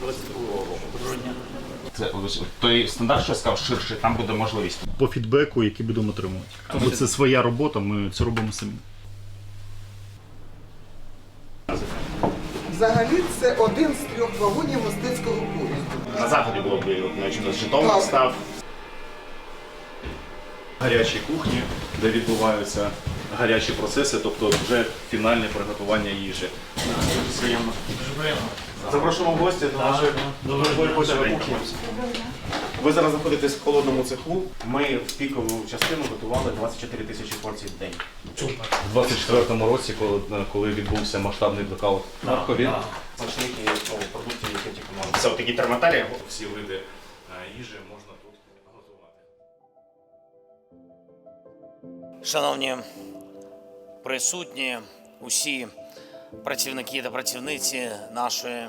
22 року. Грудня. Це ось той стандарт, що я сказав, ширший, там буде можливість. По фідбеку, який будемо отримувати. Бо це своя робота, ми це робимо самі. Взагалі це один з трьох вагонів мистецького поїзду. На заході було б значить, Житомир став. гарячі кухні, де відбуваються гарячі процеси, тобто вже фінальне приготування їжі. Дуже приємно. Дуже приємно. Запрошуємо в гості до нашої нової робочої кухні. Ви зараз знаходитесь в холодному цеху. Ми в пікову частину готували 24 тисячі порцій в день. У 24-му році, коли, коли відбувся масштабний блекаут в Харкові, Смачних ну, продуктів, які тільки можна. Це такі термоталі. всі види е, їжі можна тут готувати. Шановні присутні, усі працівники та працівниці нашої е,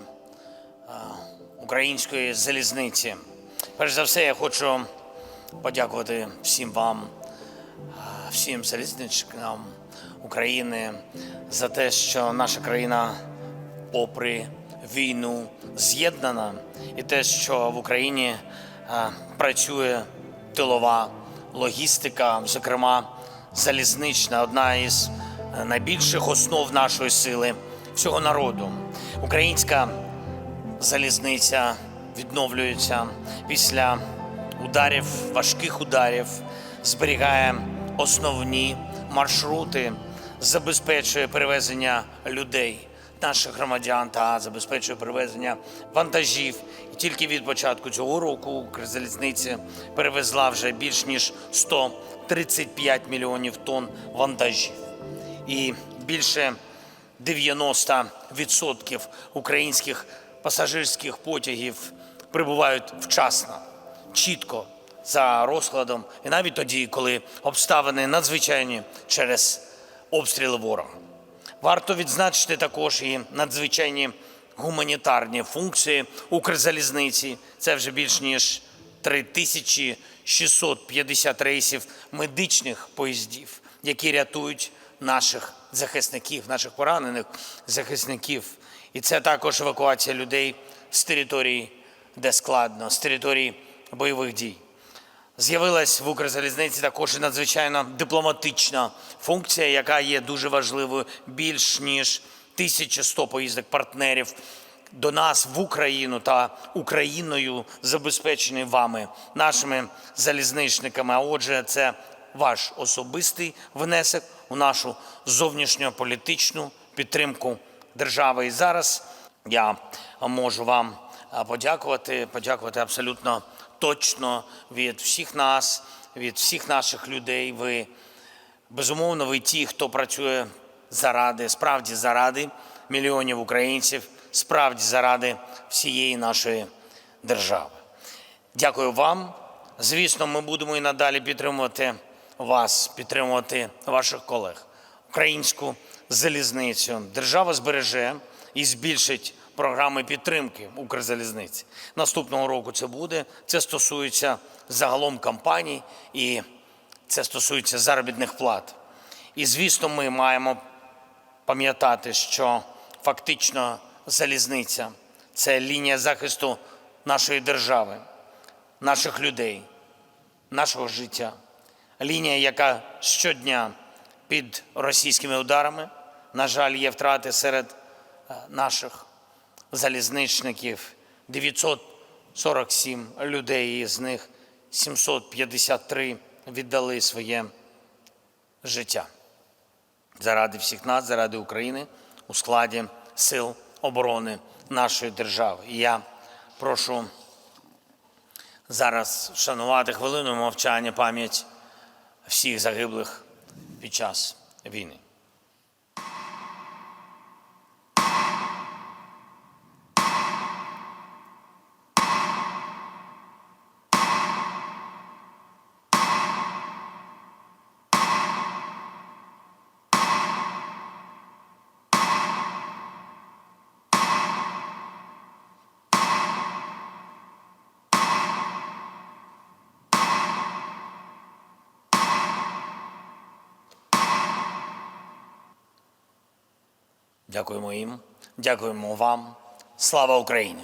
української залізниці. Перш за все, я хочу подякувати всім вам, е, всім залізничникам України за те, що наша країна, попри війну, з'єднана, і те, що в Україні е, працює тилова логістика, зокрема залізнична, одна із найбільших основ нашої сили всього народу. Українська залізниця відновлюється після ударів, важких ударів, зберігає основні маршрути, забезпечує перевезення людей, наших громадян та забезпечує перевезення вантажів. І тільки від початку цього року Укрзалізниця перевезла вже більш ніж 135 мільйонів тонн вантажів. І більше 90% українських пасажирських потягів прибувають вчасно, чітко за розкладом, і навіть тоді, коли обставини надзвичайні через обстріли ворога. Варто відзначити також і надзвичайні гуманітарні функції Укрзалізниці. Це вже більш ніж 3650 рейсів медичних поїздів, які рятують наших захисників, наших поранених захисників. І це також евакуація людей з територій, де складно, з територій бойових дій. З'явилась в Укрзалізниці також і надзвичайно дипломатична функція, яка є дуже важливою. Більш ніж 1100 поїздок партнерів до нас в Україну та Україною забезпечені вами, нашими залізничниками. А отже, це ваш особистий внесок у нашу зовнішньополітичну підтримку держави. І зараз я можу вам подякувати, подякувати абсолютно точно від всіх нас, від всіх наших людей. Ви безумовно, ви ті, хто працює заради, справді заради мільйонів українців, справді заради всієї нашої держави. Дякую вам. Звісно, ми будемо і надалі підтримувати вас, підтримувати ваших колег, українську залізницю. Держава збереже і збільшить програми підтримки Укрзалізниці. Наступного року це буде. Це стосується загалом кампаній і це стосується заробітних плат. І звісно, ми маємо пам'ятати, що фактично залізниця це лінія захисту нашої держави, наших людей, нашого життя. Лінія, яка щодня під російськими ударами, на жаль, є втрати серед е, наших залізничників 947 людей, із них 753 віддали своє життя заради всіх нас, заради України у складі сил оборони нашої держави. І я прошу зараз вшанувати хвилиною мовчання пам'ять всіх загиблих під час війни. Дякуємо їм, дякуємо вам. Слава Україні!